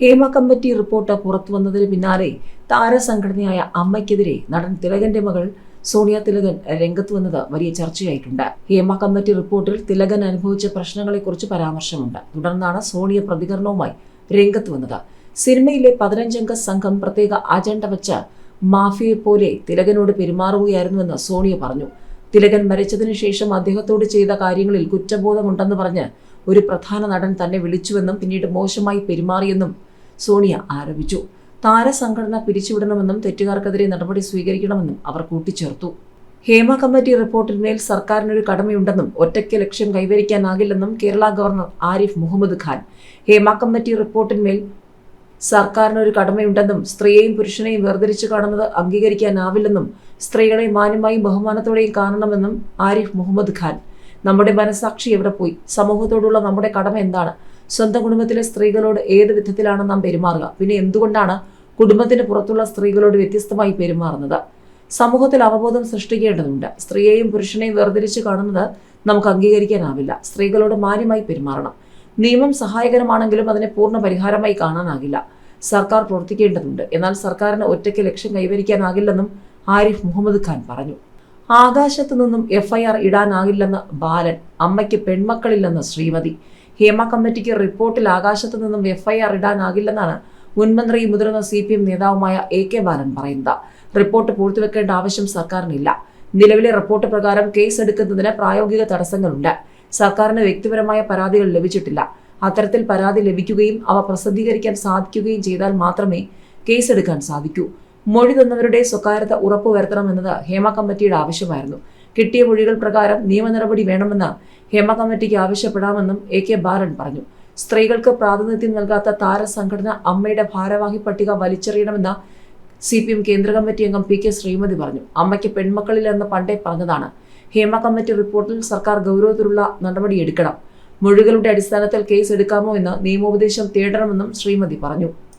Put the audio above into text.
Hema committee report പുറത്തു വന്നതിന് പിന്നാലെ താരസംഘടനയായ അമ്മയ്ക്കെതിരെ നടൻ തിലകന്റെ മകൾ സോണിയ തിലകൻ രംഗത്ത് വന്നത് വലിയ ചർച്ചയായിട്ടുണ്ട്. ഹേമ കമ്മിറ്റി റിപ്പോർട്ടിൽ തിലകൻ അനുഭവിച്ച പ്രശ്നങ്ങളെക്കുറിച്ച് പരാമർശമുണ്ട്. തുടർന്നാണ് സോണിയ പ്രതികരണവുമായി രംഗത്ത് വന്നത്. സിനിമയിലെ പതിനഞ്ചംഗ സംഘം പ്രത്യേക അജണ്ട വെച്ച് മാഫിയെ പോലെ തിലകനോട് പെരുമാറുകയായിരുന്നുവെന്ന് സോണിയ പറഞ്ഞു. തിലകൻ മരിച്ചതിനു ശേഷം അദ്ദേഹത്തോട് ചെയ്ത കാര്യങ്ങളിൽ കുറ്റബോധമുണ്ടെന്ന് പറഞ്ഞ് ഒരു പ്രധാന നടൻ തന്നെ വിളിച്ചുവെന്നും പിന്നീട് മോശമായി പെരുമാറിയെന്നും സോണിയ ആരോപിച്ചു. താരസംഘടന പിരിച്ചുവിടണമെന്നും തെറ്റുകാർക്കെതിരെ നടപടി സ്വീകരിക്കണമെന്നും അവർ കൂട്ടിച്ചേർത്തു. ഹേമ കമ്മിറ്റി റിപ്പോർട്ടിന്മേൽ സർക്കാരിനൊരു കടമയുണ്ടെന്നും ഒറ്റയ്ക്ക് ലക്ഷ്യം കൈവരിക്കാനാകില്ലെന്നും കേരള ഗവർണർ ആരിഫ് മുഹമ്മദ് ഖാൻ. ഹേമ കമ്മിറ്റി റിപ്പോർട്ടിന്മേൽ സർക്കാരിനൊരു കടമയുണ്ടെന്നും സ്ത്രീയെയും പുരുഷനെയും വേർതിരിച്ചു കാണുന്നത് അംഗീകരിക്കാനാവില്ലെന്നും സ്ത്രീകളെ മാന്യമായും ബഹുമാനത്തോടെയും കാണണമെന്നും ആരിഫ് മുഹമ്മദ് ഖാൻ. നമ്മുടെ മനസാക്ഷി എവിടെ പോയി? സമൂഹത്തോടുള്ള നമ്മുടെ കടമ എന്താണ്? സ്വന്തം കുടുംബത്തിലെ സ്ത്രീകളോട് ഏത് വിധത്തിലാണ് നാം പെരുമാറുക? പിന്നെ എന്തുകൊണ്ടാണ് കുടുംബത്തിന് പുറത്തുള്ള സ്ത്രീകളോട് വ്യത്യസ്തമായി പെരുമാറുന്നത്? സമൂഹത്തിൽ അവബോധം സൃഷ്ടിക്കേണ്ടതുണ്ട്. സ്ത്രീയെയും പുരുഷനെയും വേർതിരിച്ച് കാണുന്നത് നമുക്ക് അംഗീകരിക്കാനാവില്ല. സ്ത്രീകളോട് മാന്യമായി പെരുമാറണം. നിയമം സഹായകരമാണെങ്കിലും അതിനെ പൂർണ പരിഹാരമായി കാണാനാകില്ല. സർക്കാർ പ്രവർത്തിക്കേണ്ടതുണ്ട്. എന്നാൽ സർക്കാരിന് ഒറ്റയ്ക്ക് ലക്ഷ്യം കൈവരിക്കാനാകില്ലെന്നും ആരിഫ് മുഹമ്മദ് ഖാൻ പറഞ്ഞു. ആകാശത്തു നിന്നും എഫ്ഐആർ ഇടാനാകില്ലെന്ന് ബാലൻ അമ്മയ്ക്ക് പെൺമക്കളില്ലെന്ന് ശ്രീമതി ഹേമ കമ്മിറ്റിക്ക് റിപ്പോർട്ടിൽ ആകാശത്തു നിന്നും എഫ്ഐആർ ഇടാനാകില്ലെന്നാണ് മുൻമന്ത്രിയും മുതിർന്ന സി പി എം നേതാവുമായ എ കെ ബാലൻ പറയുന്നത്. റിപ്പോർട്ട് പൂർത്തിവെക്കേണ്ട ആവശ്യം സർക്കാരിനില്ല. നിലവിലെ റിപ്പോർട്ട് പ്രകാരം കേസ് എടുക്കുന്നതിന് പ്രായോഗിക തടസ്സങ്ങളുണ്ട്. സർക്കാരിന് വ്യക്തിപരമായ പരാതികൾ ലഭിച്ചിട്ടില്ല. അത്തരത്തിൽ പരാതി ലഭിക്കുകയും അവ പ്രസിദ്ധീകരിക്കാൻ സാധിക്കുകയും ചെയ്താൽ മാത്രമേ കേസെടുക്കാൻ സാധിക്കൂ. മൊഴി തന്നവരുടെ സ്വകാര്യത ഉറപ്പുവരുത്തണമെന്നത് ഹേമ കമ്മിറ്റിയുടെ ആവശ്യമായിരുന്നു. കിട്ടിയ മൊഴികൾ പ്രകാരം നിയമ നടപടി വേണമെന്ന് ഹേമ കമ്മിറ്റിക്ക് ആവശ്യപ്പെടാമെന്നും എ കെ ബാലൻ പറഞ്ഞു. സ്ത്രീകൾക്ക് പ്രാതിനിധ്യം നൽകാത്ത താരസംഘടന അമ്മയുടെ ഭാരവാഹി പട്ടിക വലിച്ചെറിയണമെന്ന് സി പി എം കേന്ദ്ര കമ്മിറ്റി അംഗം പി കെ ശ്രീമതി പറഞ്ഞു. അമ്മയ്ക്ക് പെൺമക്കളില്ലെന്ന് പണ്ടേ പറഞ്ഞതാണ്. ഹേമ കമ്മിറ്റി റിപ്പോർട്ടിൽ സർക്കാർ ഗൗരവത്തിലുള്ള നടപടിയെടുക്കണം മൊഴികളുടെ അടിസ്ഥാനത്തിൽ കേസ് എടുക്കാമോ എന്ന് നിയമോപദേശം തേടണമെന്നും ശ്രീമതി പറഞ്ഞു.